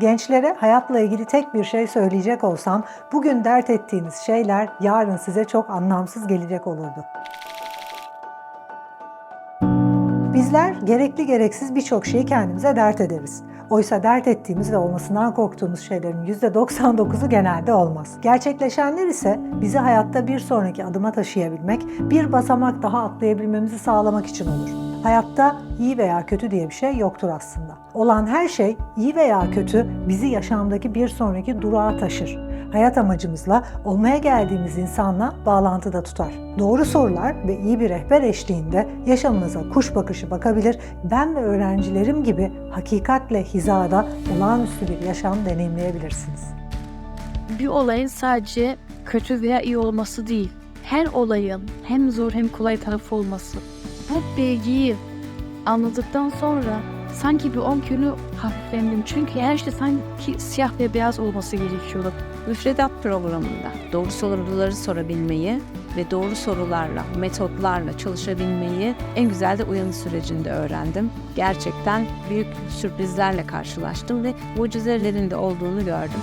Gençlere hayatla ilgili tek bir şey söyleyecek olsam bugün dert ettiğiniz şeyler yarın size çok anlamsız gelecek olurdu. Bizler gerekli gereksiz birçok şeyi kendimize dert ederiz. Oysa dert ettiğimiz ve olmasından korktuğumuz şeylerin %99'u genelde olmaz. Gerçekleşenler ise bizi hayatta bir sonraki adıma taşıyabilmek, bir basamak daha atlayabilmemizi sağlamak için olur. Hayatta iyi veya kötü diye bir şey yoktur aslında. Olan her şey iyi veya kötü bizi yaşamdaki bir sonraki durağa taşır. Hayat amacımızla olmaya geldiğimiz insanla bağlantıda tutar. Doğru sorular ve iyi bir rehber eşliğinde yaşamınıza kuş bakışı bakabilir, ben ve öğrencilerim gibi hakikatle hizada olağanüstü bir yaşam deneyimleyebilirsiniz. bir olayın sadece kötü veya iyi olması değil, her olayın hem zor hem kolay tarafı olması. Bu bilgiyi anladıktan sonra sanki bir 10 kilo hafiflendim. Çünkü her şey sanki siyah ve beyaz olması gerekiyordu. Müfredat programında doğru soruları sorabilmeyi ve doğru sorularla, metotlarla çalışabilmeyi en güzel de uyanış sürecinde öğrendim. Gerçekten büyük sürprizlerle karşılaştım ve mucizelerin de olduğunu gördüm.